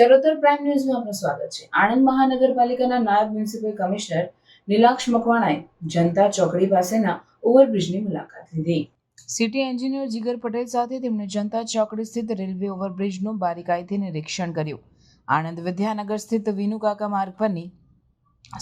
Charotar prime ન્યૂઝમાં આપનું સ્વાગત છે. આણંદ મહાનગરપાલિકાના નાયબ મ્યુનિસિપલ કમિશનર નીલાક્ષ મકવાણાએ જનતા ચોકડી પાસેના ઓવરબ્રિજની મુલાકાત લીધી. સિટી એન્જિનિયર જીગર પટેલ સાથે તેમણે જનતા ચોકડી સ્થિત રેલવે ઓવરબ્રિજનું બારીકાઈથી નિરીક્ષણ કર્યું. આણંદ વિદ્યાનગર સ્થિત વિનુકાકા માર્ગ પરની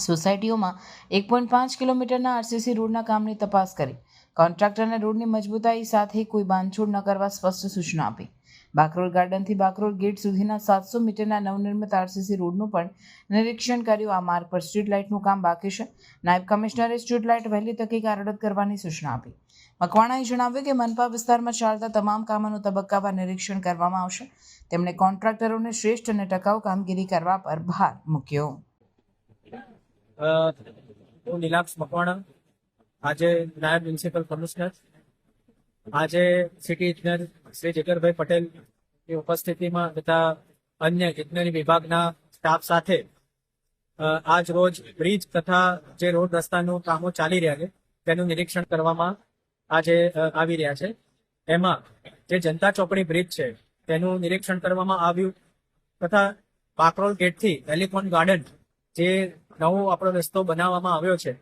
સોસાયટીઓમાં એક પોઈન્ટ પાંચ કિલોમીટરના આરસીસી રોડના કામની તપાસ કરી. કોન્ટ્રાક્ટરને રોડની મજબૂતાઈ સાથે કોઈ બાંધછોડ ન કરવા સ્પષ્ટ સૂચના આપી. બાકરોલ ગાર્ડનથી બાકરોલ ગેટ સુધીના સાતસો મીટરના નવનિર્મિત આરસીસી રોડનું પણ નિરીક્ષણ કર્યું. આ માર્ગ પર સ્ટ્રીટ લાઇટનું કામ બાકી છે. નાયબ કમિશનરે સ્ટ્રીટ લાઇટ વહેલી તકે કાર્યરત કરવાની સૂચના આપી. મકવાણાએ જણાવ્યું કે મનપા વિસ્તારમાં ચાલતા તમામ કામોનું તબક્કાવાર નિરીક્ષણ કરવામાં આવશે. તેમણે કોન્ટ્રાક્ટરોને શ્રેષ્ઠ અને ટકાઉ કામગીરી કરવા પર ભાર મૂક્યો. હું નીલાક્ષ મકવાણા, આજે નાયબ મ્યુનિસિપલ કમિશનર. આજે સિટી ઇજનેર શ્રી પટેલની ઉપસ્થિતિમાં તથા અન્ય ઇજનેરી વિભાગના સ્ટાફ સાથે આજ રોજ બ્રિજ તથા જે રોડ રસ્તાનું કામો ચાલી રહ્યા છે, તેનું નિરીક્ષણ કરવામાં આજે આવી રહ્યા છે. એમાં જે જનતા ચોકડી બ્રિજ છે, તેનું નિરીક્ષણ કરવામાં આવ્યું તથા બાકરોલ ગેટથી એલિફોન ગાર્ડન જે નવો આપણો રસ્તો બનાવવામાં આવ્યો છે,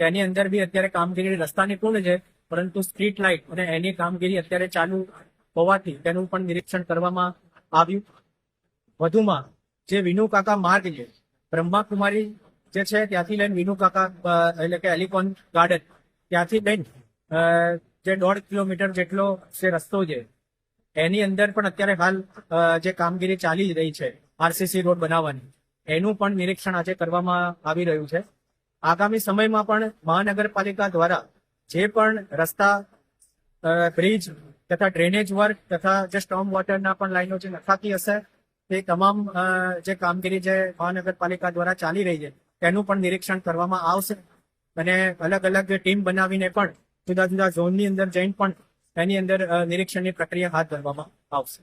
તેની અંદર બી અત્યારે કામગીરી રસ્તાની પૂર્ણ છે. પરંતુ સ્ટ્રીટ લાઇટ અને એની કામગીરી અત્યારે ચાલુ હોવાથી તેનું પણ નિરીક્ષણ કરવામાં આવ્યું. વધુમાં, જે વિનુ કાકા માર્ગ છે, બ્રહ્માકુમારી જે છે, ત્યાંથી લઈને વિનુ કાકા એટલે કે એલિકોન ગાર્ડન, ત્યાંથી લઈને જે દોઢ કિલોમીટર જેટલો જે રસ્તો છે, એની અંદર પણ અત્યારે હાલ જે કામગીરી ચાલી રહી છે, આરસીસી રોડ બનાવવાની, એનું પણ નિરીક્ષણ આજે કરવામાં આવી રહ્યું છે. આગામી સમયમાં પણ મહાનગરપાલિકા દ્વારા જે પણ રસ્તા બ્રિજ તથા ડ્રેનેજ વર્ક તથા જે સ્ટોમ વોટરના પણ લાઈનો જે નખાતી હશે, તે તમામ જે કામગીરી જે મહાનગરપાલિકા દ્વારા ચાલી રહી છે, તેનું પણ નિરીક્ષણ કરવામાં આવશે. અને અલગ અલગ ટીમ બનાવીને પણ જુદા જુદા ઝોનની અંદર જઈને પણ એની અંદર નિરીક્ષણની પ્રક્રિયા હાથ ધરવામાં આવશે.